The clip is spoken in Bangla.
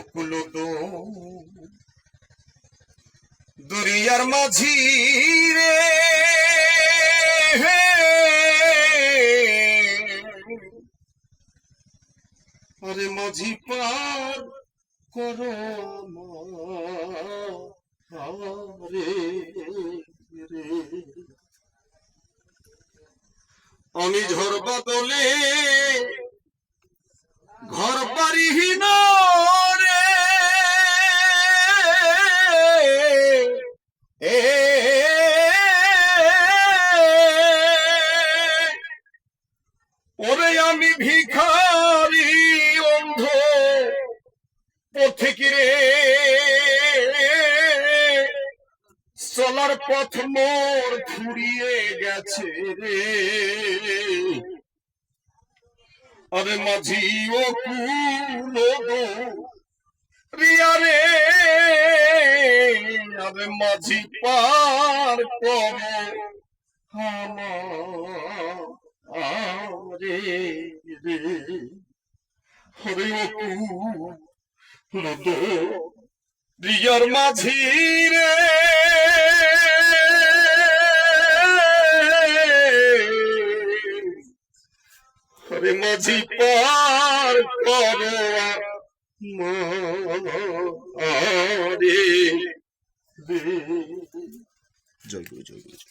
অকুলত দরিয়ার মাঝি রে। আরে মাঝি পার করো রে রে। আমি ঝড় বাদলে ঘর বাড়িহীন ওরে আমি ভিখারি অন্ধ। পথিক রে? চলার পথ মোর ফুরিয়ে গেছে রে। আরে মাঝি ও কুলো রিয়া রে। আরে মাঝি পার কর। আমারে রে হরে ও কুলো গো রিয়ার মাঝি রে হরে মাঝি, পার করো জয় গুরু জয় গুরু।